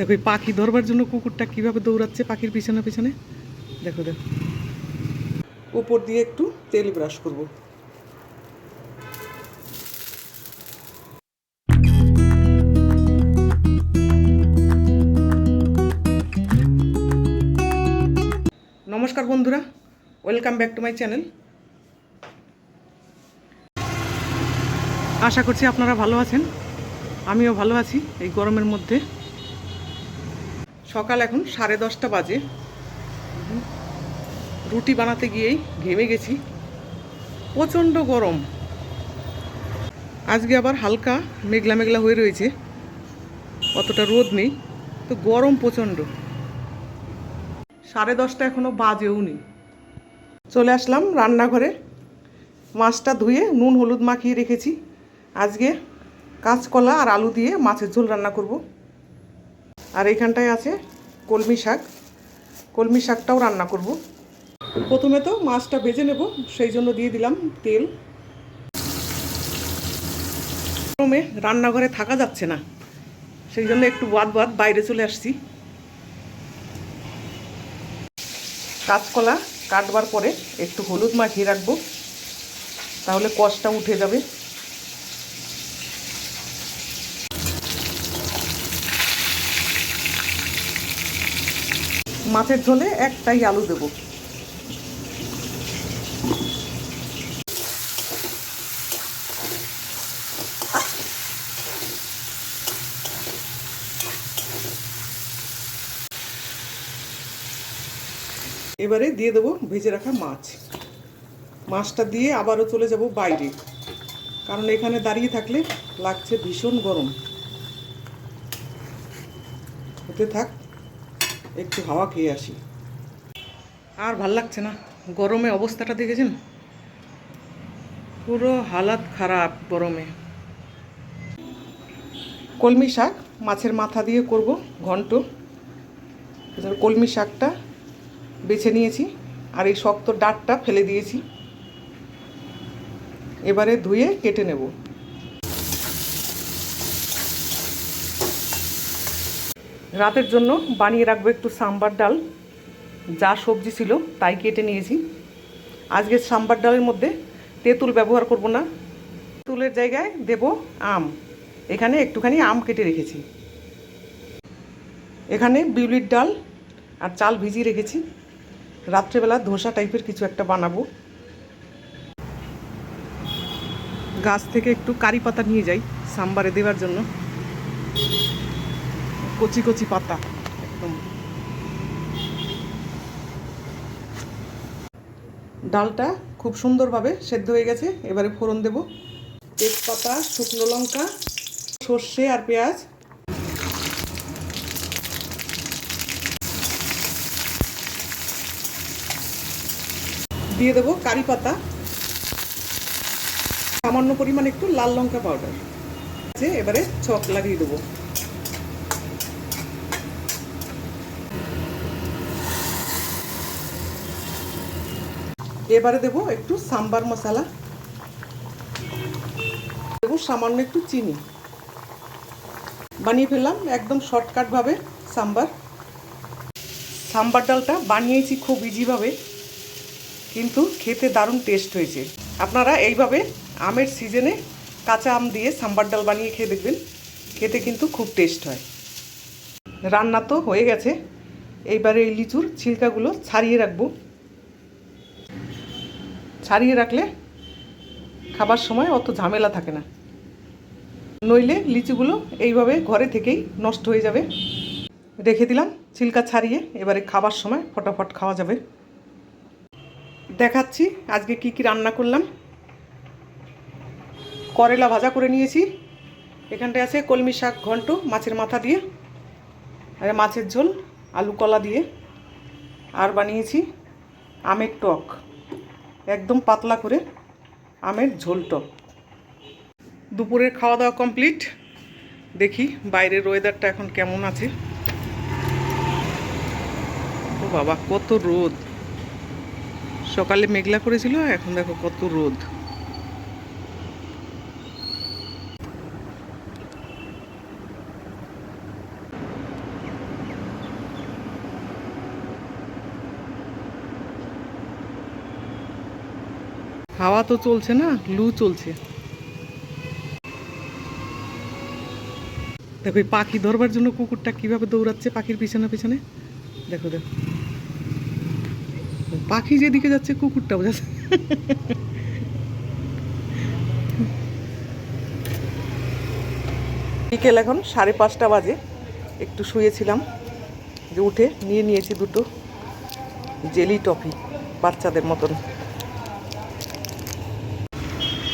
দেখো এই পাখি ধরবার জন্য কুকুরটা কীভাবে দৌড়াচ্ছে পাখির পিছনে পিছনে? দেখো দেখো। উপর দিয়ে একটু তেল ব্রাশ করব। নমস্কার বন্ধুরা welcome back to my channel. আশা করছি আপনারা ভালো আছেন। আমিও ভালো আছি এই গরমের মধ্যে। সকাল এখন সাড়ে দশটা বাজে। রুটি বানাতে গিয়েই ঘেমে গেছি। প্রচণ্ড গরম। আজকে আবার হালকা মেঘলা মেঘলা হয়ে রয়েছে। অতটা রোদ নেই, তো গরম প্রচণ্ড। সাড়ে দশটা এখনও বাজেও নেই। চলে আসলাম রান্নাঘরে। মাছটা ধুয়ে নুন, হলুদ মাখিয়ে রেখেছি। আজকে কাঁচকলা আর আলু দিয়ে মাছের ঝোল রান্না করব। আর এইখানটায় আছে কলমি শাক। কলমি শাকটাও রান্না করব। প্রথমে তো মাছটা ভেজে নেব, সেই জন্য দিয়ে দিলাম তেল। গরমে রান্নাঘরে থাকা যাচ্ছে না, সেই জন্য একটু বাদ বাদ বাইরে চলে আসছি। কাঁচকলা কাটবার পরে একটু হলুদ মাখিয়ে রাখব, তাহলে কষটা উঠে যাবে। মাছের ঝোলে একটাই আলু দেব। এবারে দিয়ে দেবো ভেজে রাখা মাছ। মাছটা দিয়ে আবারও চলে যাব বাইরে, কারণ এখানে দাঁড়িয়ে থাকলে লাগছে ভীষণ গরম। হতে থাক। একটু হাওয়া খেয়ে আসি। আর ভালো লাগছে না? গরমে অবস্থাটা দেখেছেন? পুরো হালাত খারাপ গরমে। কলমি শাক মাছের মাথা দিয়ে করব, ঘন্ট। কলমি শাকটা বেছে নিয়েছি, আর এই শক্ত ডাঁটটা ফেলে দিয়েছি। এবারে ধুয়ে কেটে নেব। রাতের জন্য বানিয়ে রাখব একটু সাম্বার ডাল। যা সবজি ছিল তাই কেটে নিয়েছি। আজকে সাম্বার ডালের মধ্যে তেঁতুল ব্যবহার করব না। তেঁতুলের জায়গায় দেব আম। এখানে একটুখানি আম কেটে রেখেছি। এখানে বিউলির ডাল আর চাল ভিজিয়ে রেখেছি। রাত্রেবেলা ধোসা টাইপের কিছু একটা বানাবো। গাছ থেকে একটু কারি পাতা নিয়ে যাই সাম্বারে দেওয়ার জন্য। কচি কচি পাতা, একদম। ডালটা খুব সুন্দরভাবে সেদ্ধ হয়ে গেছে, এবারে ফোড়ন দেব। তেজপাতা, শুকনো লঙ্কা, সর্ষে আর পেঁয়াজ। দিয়ে দেবো কারি পাতা। সামান্য পরিমাণ একটু লাল লঙ্কা পাউডার। এবারে ছক লাগিয়ে দেবো। এবারে দেব একটু সাম্বার মশলা। দেবো সামান্য একটু চিনি। বানিয়ে ফেললাম একদম শর্টকাটভাবে সাম্বার। সাম্বার ডালটা বানিয়েছি খুব ইজিভাবে কিন্তু খেতে দারুণ টেস্ট হয়েছে। আপনারা এইভাবে আমের সিজনে কাঁচা আম দিয়ে সাম্বার ডাল বানিয়ে খেয়ে দেখবেন, খেতে কিন্তু খুব টেস্ট হয়। রান্না তো হয়ে গেছে। এইবারে এই লিচুর ছিলকাগুলো ছাড়িয়ে রাখব। ছাড়িয়ে রাখলে খাবার সময় অত ঝামেলা থাকে না। নইলে লিচুগুলো এইভাবে ঘরে থেকেই নষ্ট হয়ে যাবে। রেখে দিলাম ছিলকা ছাড়িয়ে, এবারে খাবার সময় ফটাফট খাওয়া যাবে। দেখাচ্ছি আজকে কি কি রান্না করলাম। করেলা ভাজা করে নিয়েছি। এখানটায় আছে কলমি শাক ঘন্ট, মাছের মাথা দিয়ে, আর মাছের ঝোল, আলু কলা দিয়ে। আর বানিয়েছি আমের টক। একদম পাতলা করে আমের ঝোল টক দুপুরের খাওয়া দাওয়া কমপ্লিট। দেখি বাইরের ওয়েদারটা এখন কেমন আছে। ও বাবা, কত রোদ। সকালে মেঘলা করেছিল, এখন দেখো কত রোদ। হাওয়া তো চলছে না, লু চলছে। দেখো এই পাখি ধরবার জন্য কুকুরটা কীভাবে দৌড়াচ্ছে পাখির পিছনে পিছনে? দেখো দেখো। পাখি যেদিকে যাচ্ছে কুকুরটা বোঝাচ্ছে। বিকেল এখন সাড়ে পাঁচটা বাজে। একটু শুয়েছিলাম, যে উঠে নিয়ে নিয়েছি দুটো জেলি টফি বাচ্চাদের মতন।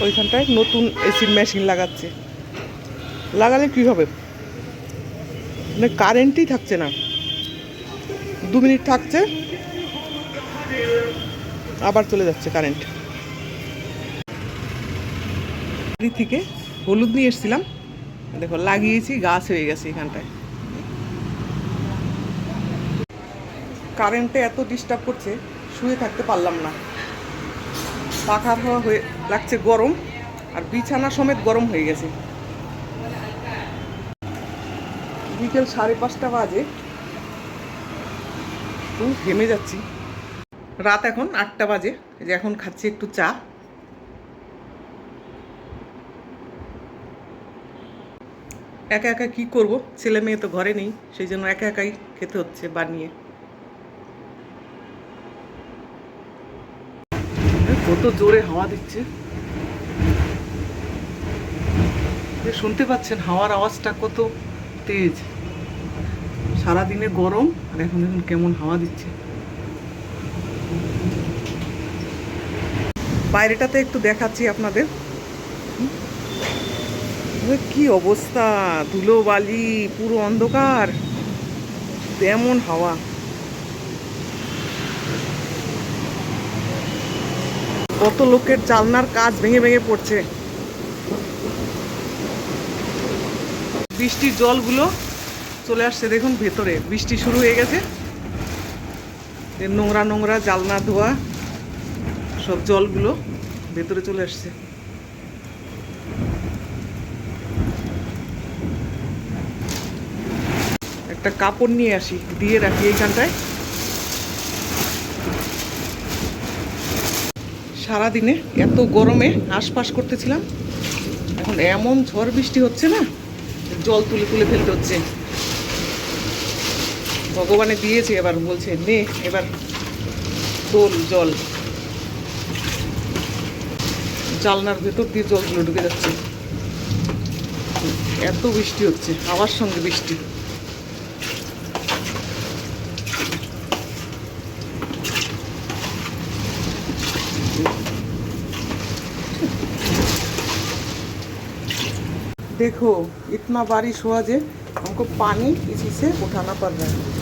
ওইখানটায় নতুন এসির মেশিন লাগাচ্ছে। লাগালে কি হবে? মানে কারেন্টই থাকছে না। দু মিনিট থাকছে। আবার চলে যাচ্ছে কারেন্ট থেকে হলুদ নিয়ে এসেছিলাম। দেখো, লাগিয়েছি, গাছ হয়ে গেছে এখানটায়। কারেন্টে এত ডিস্টার্ব করছে, শুয়ে থাকতে পারলাম না। পাখার হাওয়া হয়ে লাগছে গরম আর বিছানা সমেত গরম হয়ে গেছে। বিকেল সাড়ে পাঁচটা বাজে। তো ঘেমে যাচ্ছি। রাত এখন আটটা বাজে। যে এখন খাচ্ছি একটু চা। একা একা কি করব? ছেলে মেয়ে তো ঘরে নেই, সেই জন্য একা একাই খেতে হচ্ছে বানিয়ে। কত জোরে হাওয়া দিচ্ছে। শুনতে পাচ্ছেন, হাওয়ার আওয়াজটা কত তেজ। সারাদিনে গরম, আর এখন দেখুন কেমন হাওয়া দিচ্ছে। বাইরেটাতে একটু দেখাচ্ছি আপনাদের। কি অবস্থা ধুলো বালি পুরো অন্ধকার। তেমন হাওয়া। কত লোকের জালনার কাজ ভেঙে ভেঙে পড়ছে। বৃষ্টির জলগুলো চলে আসছে দেখুন ভেতরে। বৃষ্টি শুরু হয়ে গেছে। নোংরা নোংরা জালনা ধোয়া, সব জলগুলো ভেতরে চলে আসছে। একটা কাপড় নিয়ে আসি, দিয়ে রাখি এইখানটায়। সারাদিনে এত গরমে আশপাশ করতেছিলাম। এখন এমন ঝড় বৃষ্টি হচ্ছে না, জল তুলে তুলে ফেলতে হচ্ছে। ভগবানে দিয়েছে এবার, বলছে, নে, এবার তোল জল। জালনার ভেতর দিয়ে জলগুলো ঢুকে যাচ্ছে। এত বৃষ্টি হচ্ছে, হাওয়ার সঙ্গে বৃষ্টি। देखो इतना बारिश हुआ जे हमको पानी इसी से उठाना पड़ रहा है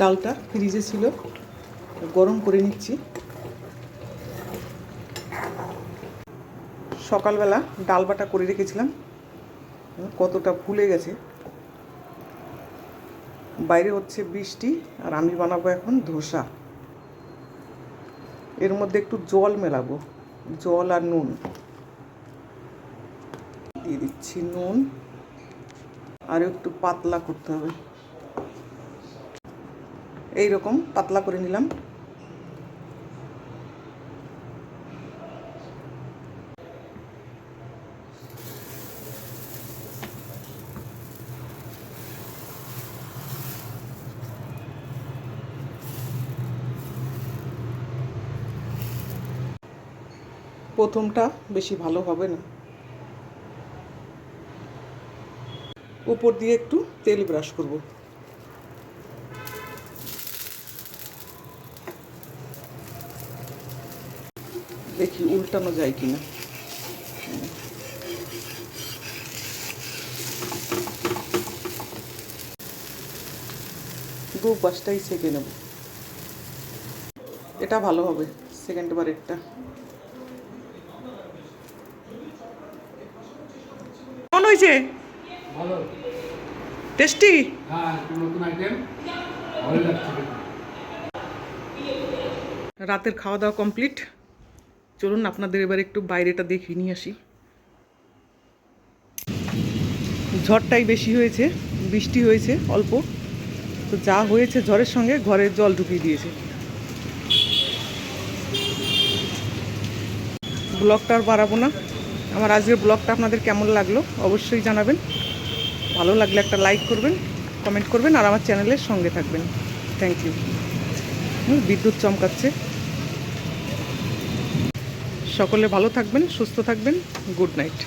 ডালটা ফ্রিজে ছিল গরম করে নিচ্ছি সকালবেলা ডাল বাটা করে রেখেছিলাম কতটা ফুলে গেছে বাইরে হচ্ছে বৃষ্টি, আর আমি বানাবো এখন ধোসা। এর মধ্যে একটু জল মেলাবো, জল আর নুন। দিয়ে দিচ্ছি নুন। আর একটু পাতলা করতে হবে। এই রকম পাতলা করে নিলাম। প্রথমটা বেশি ভালো হবে না। উপর দিয়ে একটু তেল ব্রাশ করব। দেখি উল্টানো যায় কিনা। দু পাঁচটাই সেকে নেব। এটা ভালো হবে সেকেন্ড বারেরটা হয়েছে? ভালো টেস্টি হ্যাঁ নতুন আইটেম ভালো লাগছে রাতের খাওয়া দাওয়া কমপ্লিট চলুন আপনাদের এবার একটু বাইরেটা দেখিয়ে নিয়ে আসি। ঝড়টাই বেশি হয়েছে বৃষ্টি হয়েছে অল্প। তো যা হয়েছে ঝড়ের সঙ্গে ঘরে জল ঢুকিয়ে দিয়েছে। ব্লকটা আর বাড়াবো না। আমার আজকের ব্লগটা আপনাদের কেমন লাগল অবশ্যই জানাবেন। ভালো লাগলে একটা লাইক করবেন, কমেন্ট করবেন আর আমার চ্যানেলের সঙ্গে থাকবেন। থ্যাংক ইউ বিদ্যুৎ চমকাচ্ছে। সকলে ভালো থাকবেন, সুস্থ থাকবেন। Good night